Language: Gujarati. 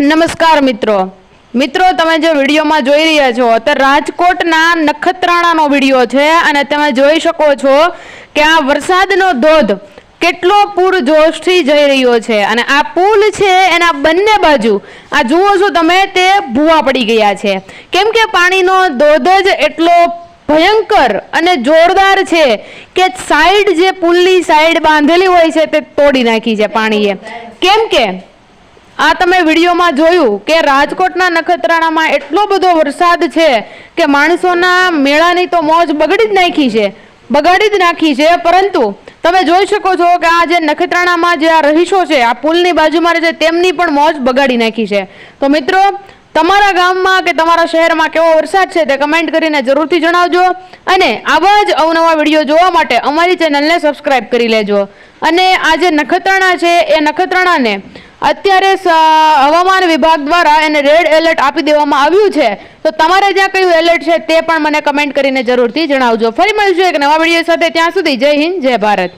નમસ્કાર મિત્રો. મિત્રો, તમે જે વિડીયોમાં જોઈ રહ્યા છો, તો રાજકોટના નખત્રાણાનો વીડિયો છે અને તમે જોઈ શકો છો કે આ વરસાદનો ધોધ કેટલો પૂરજોશથી જઈ રહ્યો છે અને આ પુલ છે એના બંને બાજુ. આ જુઓ છો તમે, તે ભૂવા પડી ગયા છે. કેમ કે પાણીનો ધોધ જ એટલો ભયંકર અને જોરદાર છે કે સાઈડ જે પુલની સાઈડ બાંધેલી હોય છે, તે તોડી નાખી છે પાણીએ. કેમ કે આ તમે વિડીયોમાં જોયું કે રાજકોટના નખત્રાણામાં એટલો બધો વરસાદ છે કે માણસોના મેળાની તો મોજ બગડી જ નાખી છે, બગાડી જ નાખી છે. પરંતુ તમે જોઈ શકો છો કે આ જે નખત્રાણામાં જે આ રહીશો છે, આ પુલની બાજુમાં છે, તેમની પણ મોજ બગાડી નાખી છે. તો મિત્રો, તમારા ગામમાં કે તમારા શહેરમાં કેવો વરસાદ છે તે કમેન્ટ કરીને જરૂરથી જણાવજો અને આવા જ અવનવા વીડિયો જોવા માટે અમારી ચેનલને સબસ્ક્રાઇબ કરી લેજો. અને આ જે નખત્રાણા છે, એ નખત્રાણાને અત્યારે હવામાન વિભાગ દ્વારા એને રેડ એલર્ટ આપી દેવામાં આવ્યું છે. તો તમારે જ્યાં કયું એલર્ટ છે તે પણ મને કમેન્ટ કરીને જરૂરથી જણાવજો. ફરી મળીશું એક નવા વીડિયો સાથે. ત્યાં સુધી જય હિન્દ, જય ભારત.